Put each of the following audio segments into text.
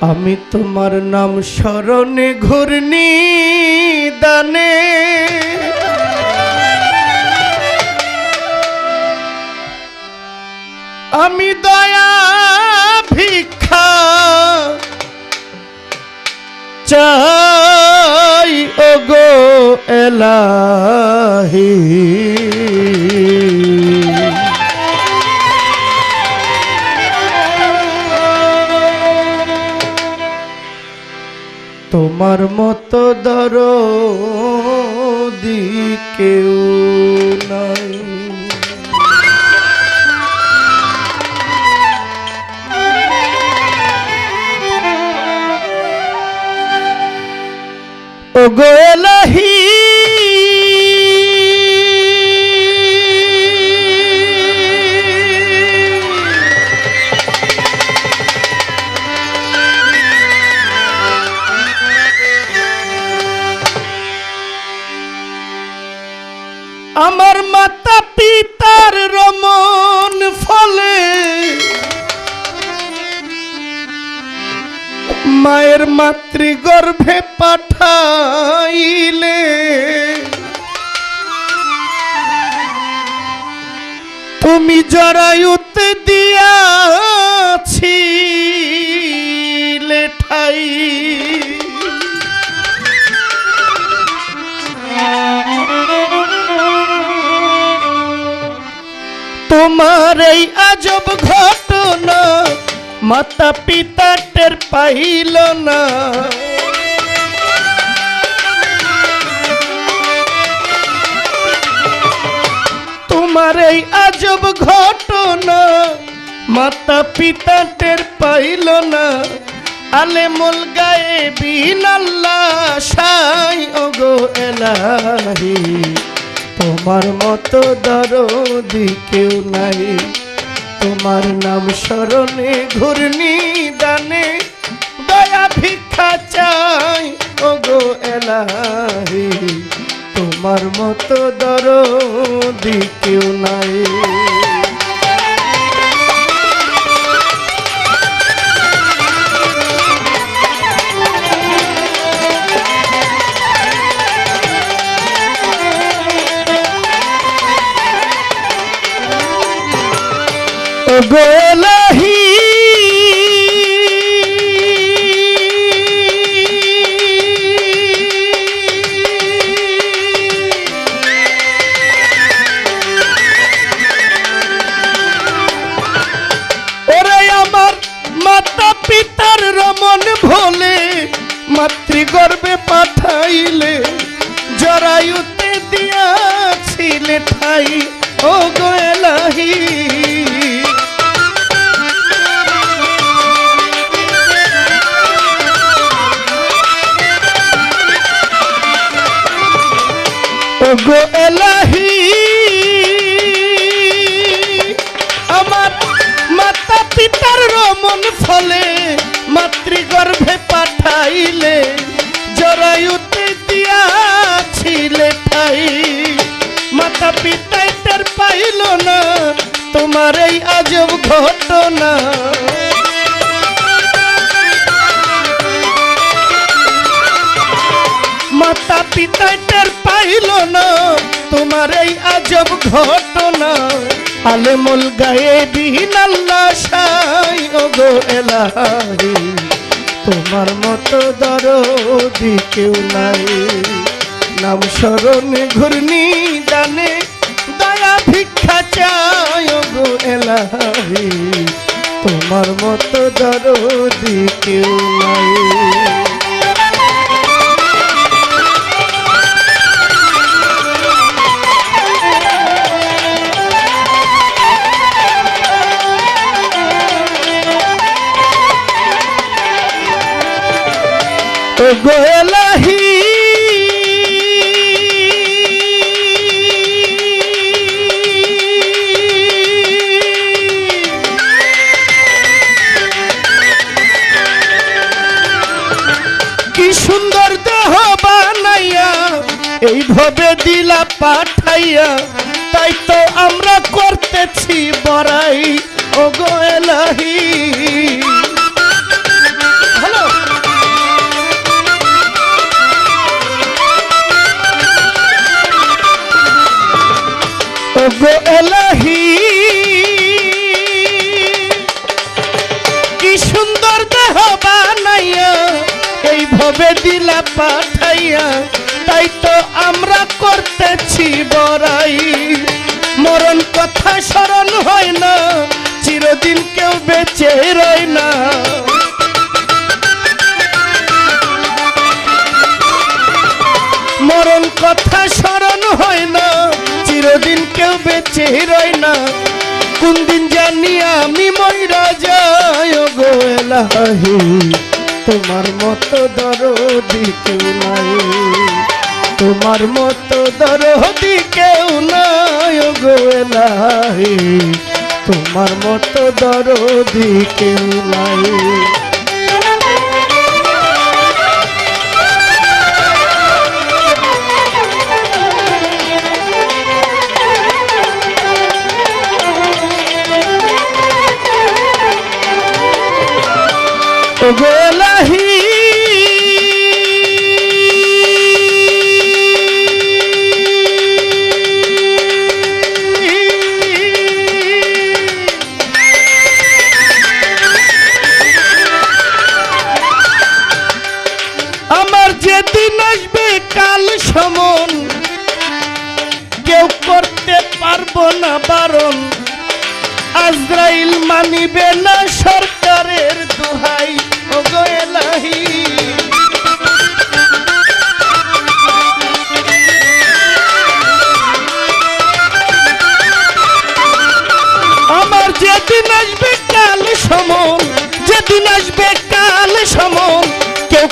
আমি তোমার নাম স্মরণে ঘূর্ণি দানে। আমি দয়া ভিক্ষা চাই ওগো এলাহি। তোমার মতো দর কেউ নাই। ও গো মাতৃগর্ভে পাঠাইলে। তুমি জরায়ুতে দিয়াছি লেঠাই তোমার এই আজব ঘটনা মাতা পিতা টের পাইল না। তোমার এই আজব ঘটনা মাতা পিতা টের পাইল না। আলে মুল গায়ে বিন আল্লাহ সাই ওগো এলাহি, তোমার মতো দরদি কেউ নাই। তোমার নাম স্মরণে ঘূর্ণি দানে দয়া ভিক্ষা চাই। ও গো এলাহি, তোমার মতো দরদি কেউ নাই। মাতা পিতার রমন ভোলে মাতৃগর্ভে পাঠাইলে জরায়ুতে দিয়াছিলে ঠাই। ও গো ওগো এলাহি, আমার মাতা পিতার রমন ফলে মাতৃগর্ভে পাঠাইলে জরায়ুতে দিয়াছিলে ঠাই। মাতা পিতাই টের পাইল না, তোমার এই আজব ঘটনা। মাতা পিতা টের পাইল না, তোমার এই আজব ঘটনা। আলেমুল গায়ে বিহীন আল্লাহ সাই, ওগো এলাহি, তোমার মতো দরদি কেউ নাই। নাম স্মরণে ঘূর্ণি দানে, দয়া ভিক্ষা চাই, ওগো এলাহি, তোমার মতো দরদি কেউ নাই। গোলাহি কি সুন্দর দেহ বানাইয়া এইভাবে দিলা পাঠাইয়া, তাই তো আমরা করতেছি বড়াই। ও গোলাহি ওগো এলাহি, কি সুন্দর দেহ বানাইয়া এই ভবে দিলা পাঠাইয়া, তাই তো আমরা করতেছি বড়াই। মরণ কথা স্মরণ হয় না, চিরদিন কেউ বেঁচে রয় না। মরণ কথা স্মরণ চিরদিন কেউ বেঁচে রয় না। কোন দিন জানি আমি ময়রা যাই গো এলাহি, তোমার মতো দরদি কেউ নাই। তোমার মতো দরদি কেউ নাই গো এলাহি, তোমার মতো দরদি কেউ নাই। আমার যেদিন আসবে কাল সমন, কেউ করতে পারব না বারণ। আজরাইল মানিবে না সরকারের দোহাই। আমার যেদিন আসবে কাল সমন যেদিন আসবে কাল সমন কেউ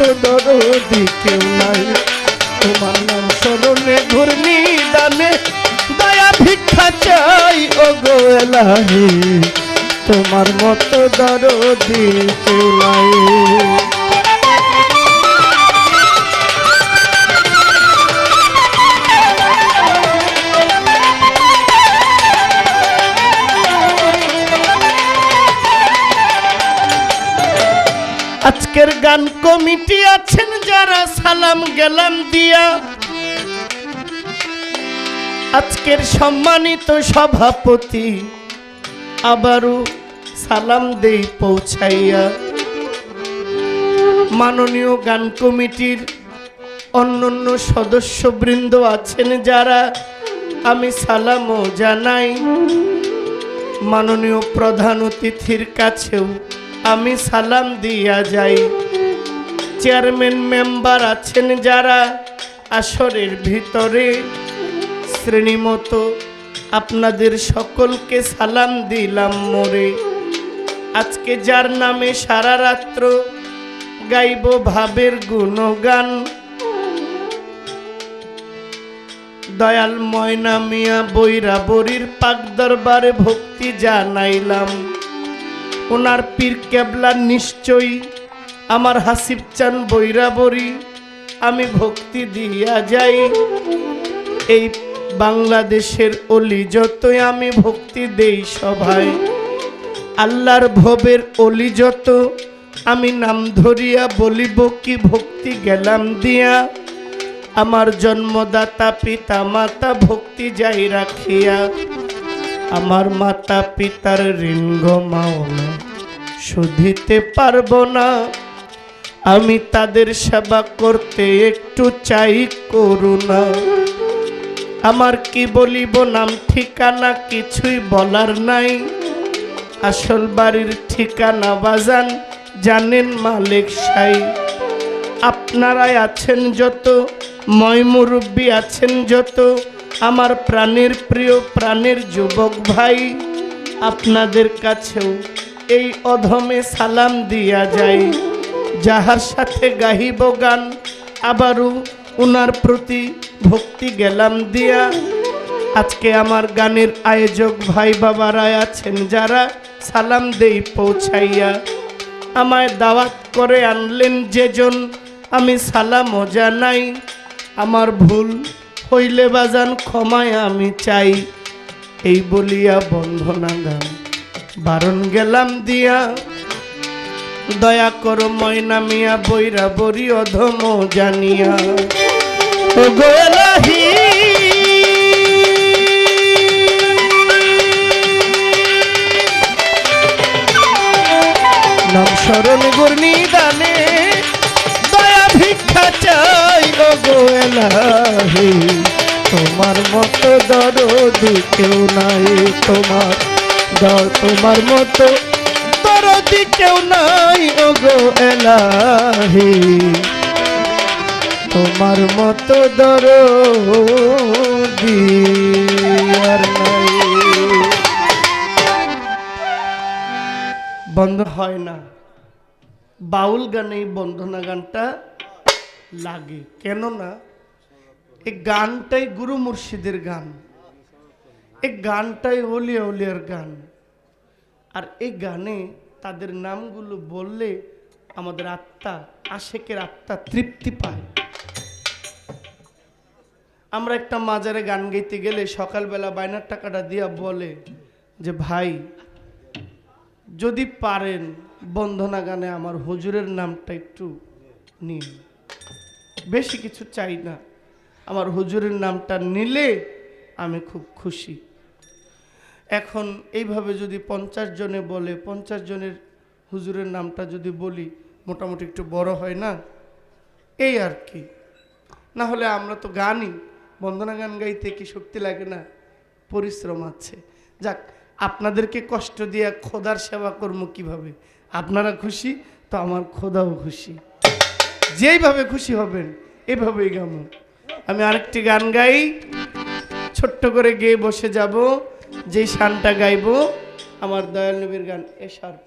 মতো দরদি কেউ নাই তোমার নাম স্মরণে ঘূর্ণি দানে, দয়া ভিক্ষা চাই ও গো তোমার মতো দরদি কেউ নাই আজকের গান কমিটি আছেন যারা সালাম গেলাম দিয়া। আজকের সম্মানিত সভাপতি আবারও সালাম দেই পৌঁছাইয়া। মাননীয় গান কমিটির অন্য অন্যান্য সদস্যবৃন্দ আছেন যারা, আমি সালামও জানাই। মাননীয় প্রধান অতিথির কাছেও আমি সালাম দিয়া যাই। চেয়ারম্যান মেম্বার আছেন যারা আসরের ভিতরে। শ্রেণীমতো আপনাদের সকলকে সালাম দিলাম মোরে। আজকে যার নামে সারা রাত্র গাইব ভাবের গুণগান। দয়াল ময়না মিয়া বৈরা বরির পাক দরবারে ভক্তি জানাইলাম। ওনার পীর কেবলা নিশ্চয়ই। আমার হাসিব চান বৈরাবরী আমি ভক্তি দিয়া যাই। এই বাংলাদেশের অলি যতই আমি ভক্তি দেই সভায়, আল্লাহর ভবের অলি যত, আমি নাম ধরিয়া বলিব কি ভক্তি গেলাম দিয়া। আমার জন্মদাতা পিতা মাতা ভক্তি যাই রাখিয়া আমার মাতা পিতার ঋণ মাওনা শুধিতে পারব না। আমি তাদের সেবা করতে একটু চাই করুণা। আমার কি বলিব নাম, ঠিকানা কিছুই বলার নাই। আসল বাড়ির ঠিকানা বাজান, জানেন মালিক সাই। আপনারাই আছেন যত, ময় মুরব্বী আছেন যত আমার প্রাণের প্রিয় প্রাণের যুবক ভাই, আপনাদের কাছেও এই অধমে সালাম দিয়া যায় যাহার সাথে গাহিব গান, আবারও উনার প্রতি ভক্তি গেলাম দিয়া। আজকে আমার গানের আয়োজক ভাই বাবারা আছেন যারা সালাম দেই পৌঁছাইয়া। আমায় দাওয়াত করে আনলেন যেজন, আমি সালামও জানাই। আমার ভুল হইলে বাজান, ক্ষমায় আমি চাই। এই বলিয়া বন্ধনা গান বারণ গেলাম দিয়া। দয়া করো ময়না মিয়া, বৈরা বরি অধম জানিয়া। গোলাহি নাম স্মরণ গুর্নি দানে দয়া ভিক্ষা চাই। তোমার মতো দরদি কেউ নাই তোমার। দর, তোমার মতো দরদি কেউ নাই, ও গো এলাহি তোমার মতো দরদি আর নাই। বন্ধ হয় না। বাউল গানে বন্ধনা গানটা লাগে। কেননা, এই গানটাই গুরু মুর্শিদের গান। এই গানটাই অলিয়া অলিয়ার গান। আর এই গানে তাদের নামগুলো বললে আমাদের আত্মা, আশেকের আত্মা তৃপ্তি পায়। আমরা একটা মাজারে গান গাইতে গেলে সকালবেলা বাইনার টাকাটা দিয়া বলে যে, ভাই, যদি পারেন বন্ধনা গানে আমার হুজুরের নামটা একটু নিন। বেশি কিছু চাই না। আমার হুজুরের নামটা নিলে আমি খুব খুশি। এখন এইভাবে যদি পঞ্চাশ জনে বলে, পঞ্চাশ জনের হুজুরের নামটা যদি বলি, মোটামুটি একটু বড় হয় না? এই আর কি। না হলে আমরা তো গানই, বন্দনা গান গাইতে কি শক্তি লাগে না? পরিশ্রম আছে। যাক, আপনাদেরকে কষ্ট দিয়ে খোদার সেবা কর্ম কীভাবে? আপনারা খুশি, তো আমার খোদাও খুশি। যেইভাবে খুশি হবেন, এভাবেই গাম আমি আরেকটি গান গাই। ছোট্ট করে গেয়ে বসে যাব। যেই শানটা গাইব, আমার দয়াল নবীর গান, এ শার্প